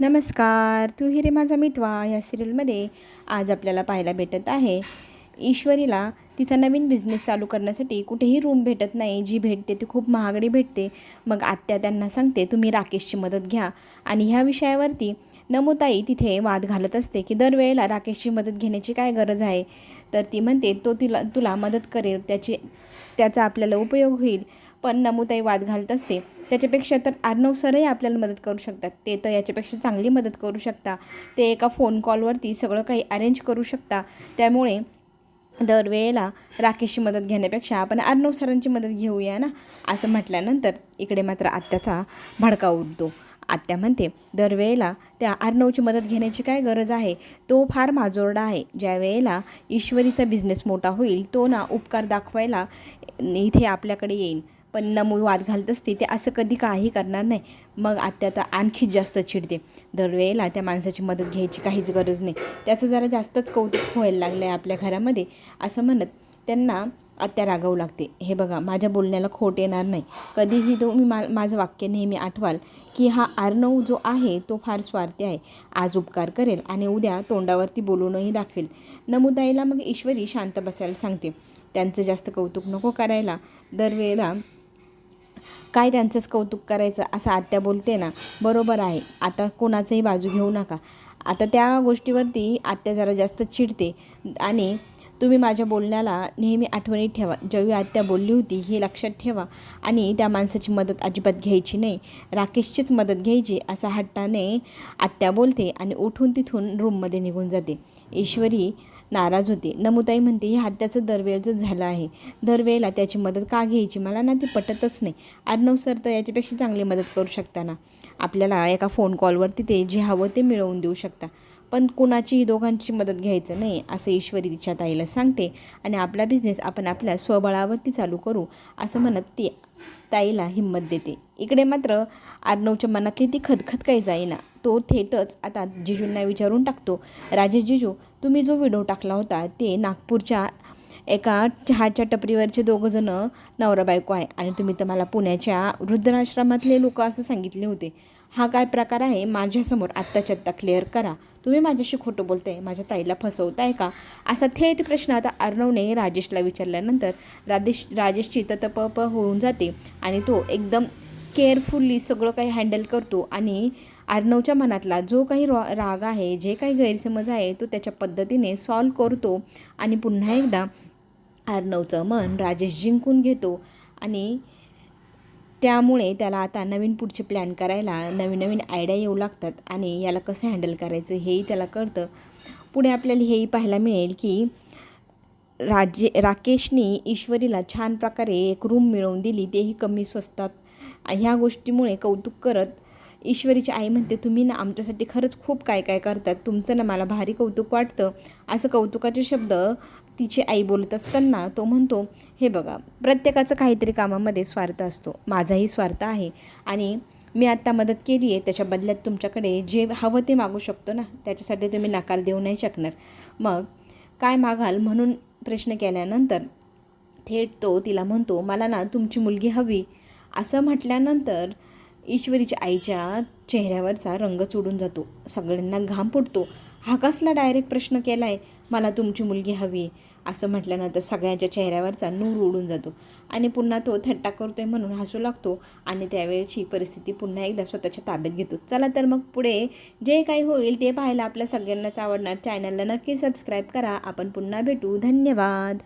नमस्कार. तू हिरे माझा मितवा या सिरियलमध्ये आज आपल्याला पाहायला भेटत आहे. ईश्वरीला तिचा नवीन बिझनेस चालू करण्यासाठी कुठेही रूम भेटत नाही. जी भेटते ती खूप महागडी भेटते. मग आत्या त्यांना सांगते तुम्ही राकेशची मदत घ्या. आणि ह्या विषयावरती नमोताई तिथे वाद घालत असते की दरवेळेला राकेशची मदत घेण्याची काय गरज आहे? तर ती म्हणते तो तिला तुला मदत करेल. त्याची त्याचा आपल्याला उपयोग होईल. पण नमुताई वाद घालत असते. त्याच्यापेक्षा तर आर्नव सरही आपल्याला मदत करू शकतात. ते तर याच्यापेक्षा चांगली मदत करू शकता. ते एका फोन कॉलवरती सगळं काही अरेंज करू शकता. त्यामुळे दरवेळेला राकेशची मदत घेण्यापेक्षा आपण अर्णव सरांची मदत घेऊया ना? असं म्हटल्यानंतर इकडे मात्र आत्याचा भडका उडतो. आत्या म्हणते दरवेळेला त्या अर्णवची मदत घेण्याची काय गरज आहे? तो फार माजोरडा आहे. ज्या वेळेला ईश्वरीचा बिझनेस मोठा होईल तो ना उपकार दाखवायला इथे आपल्याकडे येईल पण नमू वाद घालत असते ते असं कधी काही करणार नाही. मग आत्या तर आणखीच जास्त चिडते. दरवेळेला त्या माणसाची मदत घ्यायची काहीच गरज नाही. त्याचं जरा जास्तच कौतुक व्हायला लागलं आहे आपल्या घरामध्ये. असं म्हणत त्यांना आत्या रागावू लागते. हे बघा माझ्या बोलण्याला खोट येणार नाही. कधीही तुम्ही मा माझं वाक्य नेहमी आठवाल की हा आर्नव जो आहे तो फार स्वार्थी आहे. आज उपकार करेल आणि उद्या तोंडावरती बोलूनही दाखवेल. नमुदाईला मग ईश्वरी शांत बसायला सांगते. त्यांचं जास्त कौतुक नको करायला. दरवेळेला काय त्यांचंच कौतुक करायचं असं आत्या बोलते ना बरोबर आहे. आता कोणाचंही बाजू घेऊ नका. आता त्या गोष्टीवरती आत्या जरा जास्त चिडते. आणि तुम्ही माझ्या बोलण्याला नेहमी आठवणीत ठेवा. जेव्हा आत्या बोलली होती हे लक्षात ठेवा. आणि त्या माणसाची मदत अजिबात घ्यायची नाही. राकेशचीच मदत घ्यायची असा हट्टाने आत्या बोलते आणि उठून तिथून रूममध्ये निघून जाते. ईश्वरी नाराज होते. नमुताई म्हणते हे हत्याचं दरवेळचं झालं आहे दरवेळेला त्याची मदत का घ्यायची? मला ना ती पटतच नाही. अर्णव सर तर याच्यापेक्षा चांगली मदत करू शकता ना? आपल्याला एका फोन कॉलवर तिथे जे हवं ते मिळवून देऊ शकता. पण कुणाचीही दोघांची मदत घ्यायचं नाही असं ईश्वरी तिच्या ताईला सांगते. आणि आपला बिझनेस आपण आपल्या स्वबळावरती चालू करू असं म्हणत ती ताईला हिंमत देते. इकडे मात्र आर्णवच्या मनातली ती खदखद काही जाईना. तो थेटच आता जिजूंना विचारून टाकतो राजे जिजू तुम्ही जो व्हिडिओ टाकला होता ते नागपूरच्या एका चहाच्या टपरीवरचे दोघंजणं नवरा बायको आहे आणि तुम्ही तर मला पुण्याच्या वृद्धाश्रमातले लोक असं सांगितले होते. हा काय प्रकार आहे? माझ्यासमोर आत्ताच्या आत्ता क्लिअर करा. तुम्ही माझ्याशी खोटं बोलताय माझ्या ताईला फसवताय का? असा थेट प्रश्न आता अर्णवने राजेशला विचारल्यानंतर राजेश राजेशची ततप होऊन जाते आणि तो एकदम केअरफुल्ली सगळं काही हँडल करतो आणि अर्णवच्या मनातला जो काही रॉ राग आहे जे काही गैरसमज आहे तो त्याच्या पद्धतीने सॉल्व करतो आणि पुन्हा एकदा अर्णवचं मन राजेश जिंकून घेतो आणि त्यामुळे त्याला आता नवीन पुढचे प्लॅन करायला नवीन नवीन आयडिया येऊ लागतात आणि याला कसं हँडल करायचं हेही त्याला कळतं. पुढे आपल्याला हेही पाहायला मिळेल की राजे राकेशनी ईश्वरीला छान प्रकारे एक रूम मिळवून दिली तेही कमी स्वस्तात. ह्या गोष्टीमुळे कौतुक करत ईश्वरीची आई म्हणते तुम्ही ना आमच्यासाठी खरंच खूप काय काय करतात. तुमचं ना मला भारी कौतुक वाटतं. असं कौतुकाचे शब्द तिची आई बोलत असताना तो म्हणतो हे बघा प्रत्येकाचं काहीतरी कामामध्ये स्वार्थ असतो. माझाही स्वार्थ आहे आणि मी आत्ता मदत केली आहे त्याच्या बदल्यात तुमच्याकडे जे हवं ते मागू शकतो ना. त्याच्यासाठी तुम्ही नकार देऊ नाही शकणार. मग काय मागाल म्हणून प्रश्न केल्यानंतर थेट तो तिला म्हणतो मला ना तुमची मुलगी हवी. असं म्हटल्यानंतर ईश्वरीच्या आईच्या चेहऱ्यावरचा रंग चुडून जातो. सगळ्यांना घाम फुटतो. हा कसला डायरेक्ट प्रश्न केला आहे मला तुमची मुलगी हवी असं म्हटल्यानंतर सगळ्यांच्या चेहऱ्यावरचा नूर उडून जातो. आणि पुन्हा तो थट्टा करतोय म्हणून हसू लागतो आणि त्यावेळेची परिस्थिती पुन्हा एकदा स्वतःच्या ताब्यात घेतो. चला तर मग पुढे जे काही होईल ते पाहायला आपल्या सगळ्यांनाच आवडणार. चॅनलला नक्की सबस्क्राईब करा. आपण पुन्हा भेटू. धन्यवाद.